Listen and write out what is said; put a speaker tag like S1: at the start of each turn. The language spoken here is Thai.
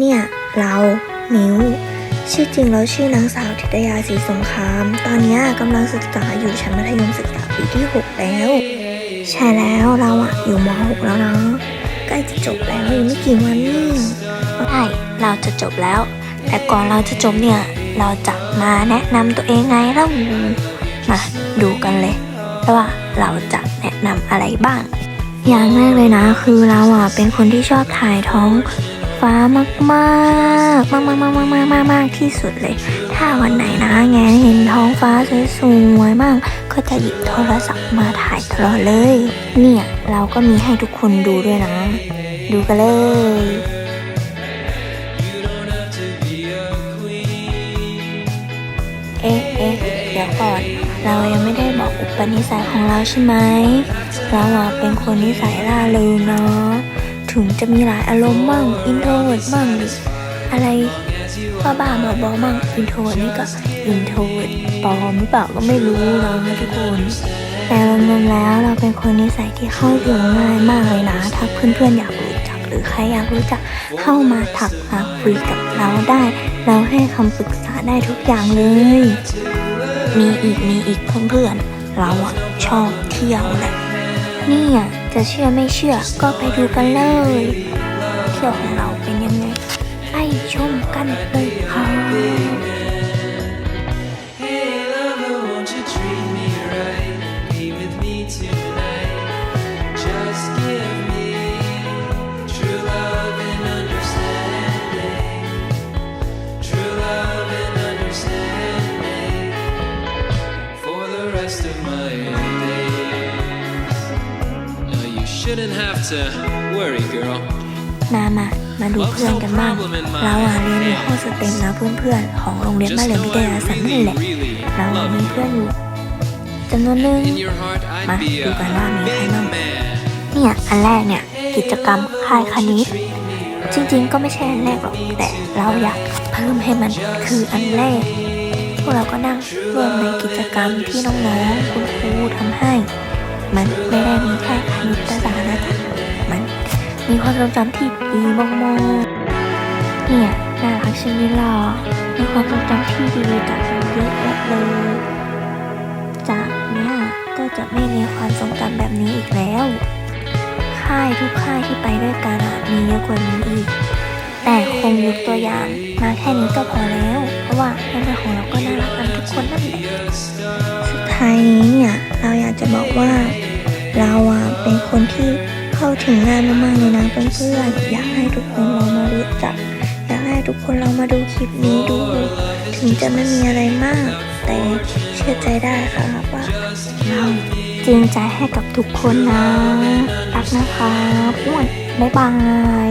S1: เนี่ย เรามิวชื่อจริงแล้วชื่อนางสาวธิตยาศรีสงคราม ตอนเนี้ยกำลังศึกษาอยู่ชั้นมัธยมศึกษาปีที่ 6 แล้ว ใช่แล้วเราอะอยู่ม .6 แล้วนะใกล้จะจบแล้วอีกไม่กี่วันนี่ใช่เราจะจบแล้ว แต่ก่อนเราจะจบเนี่ย เราจะมาแนะนำตัวเองไงเล่ามาดูกันเลยว่าเราจะแนะนำอะไรบ้าง อย่างแรกเลยนะคือเราอะเป็นคนที่ชอบถ่ายท้อง ฟ้ามากมากมากมากมากมากมากมากมากที่สุดเลย ถ้าวันไหนนะแงเห็นท้องฟ้าสวยๆมาก ก็จะหยิบโทรศัพท์มาถ่ายตลอดเลย เนี่ยเราก็มีให้ทุกคนดูด้วยนะ ดูกันเลยเอ๊ะเอ๊ะเดี๋ยวก่อน เรายังไม่ได้บอกอุปนิสัยของเราใช่ไหมเราเป็นคนนิสัยล่าเริงเนาะ ถึงจะมีหลายอารมณ์มั่งอินโทรเวิร์ดมั่งหรืออะไรบ้าบ้าๆบอมั่งอินโทรเวิร์ดนี่ก็อินโทรเวิร์ดปลอมหรือเปล่าก็ไม่รู้นะทุกคน แต่รวมๆแล้วเราเป็นคนนิสัยที่เข้าถึงง่ายมากเลยนะ ถ้าเพื่อนๆอยากรู้จักหรือใครอยากรู้จักเข้ามาถักมาคุยกับเราได้ เราให้คำปรึกษาได้ทุกอย่างเลย มีอีกมีอีกเพื่อนๆเราอะชอบเที่ยวแหละ เนี่ย จะเชื่อไม่เชื่อก็ไปดูกันเลย เที่ยวของเราเป็นยังไงไปชมกันเลยค่ะ
S2: Hey lover, won't
S1: มามามาดูเพื่อนกันบ้างเราอะเรียนอยู่ห้องสเต็มนะเพื่อนๆ ของโรงเรียน
S2: Just
S1: บ้านเหลือง
S2: know
S1: วิท
S2: I
S1: ยาสันนั่น
S2: really,
S1: แหละ
S2: really
S1: เราอะ
S2: love
S1: มี
S2: you.
S1: เพื่อนอยู่จำนวนหนึง
S2: In your heart, I'd
S1: Ma,
S2: be a
S1: bukan lah, ni
S2: big
S1: Hanam.
S2: man.
S1: เนี่ยอันแรกเนี่ยกิจกรรมค่ายคณิต จริงๆ ก็ไม่ใช่อันแรกหรอกแต่เราอยากเพิ่มให้มันคืออันแรก พวกเราก็นั่งร่วมในกิจกรรมที่น้องๆคุณครูทำให้ มันไม่ได้มีแค่คณิตศาสตร์นะจ๊ะมันมีความทรงจำที่ดีมากๆเนี่ยน่ารักใช่ไหมล่ะมีความทรงจำที่ดีจากมันเยอะแยะเลย จากเนี้ยก็จะไม่มีความทรงจำแบบนี้อีกแล้ว ค่ายทุกค่ายที่ไปด้วยกันมีเยอะกว่านี้อีก แต่คงยกตัวอย่างมาแค่นี้ก็พอแล้ว เพราะว่าเพื่อนของเราก็น่ารักกันทุกคนนั่นแหละสุดท้ายนี้เนี่ยเราอยากจะบอกว่า เราอะเป็นคนที่เข้าถึงง่ายมากๆเลยนะเพื่อนๆอยากให้ทุกคนเรามารู้จัก อยากให้ทุกคนเรามาดูคลิปนี้ดู ถึงจะไม่มีอะไรมาก แต่เชื่อใจได้ค่ะว่าเราจริงใจให้กับทุกคนนะรักนะคะอ้วนบ๊ายบาย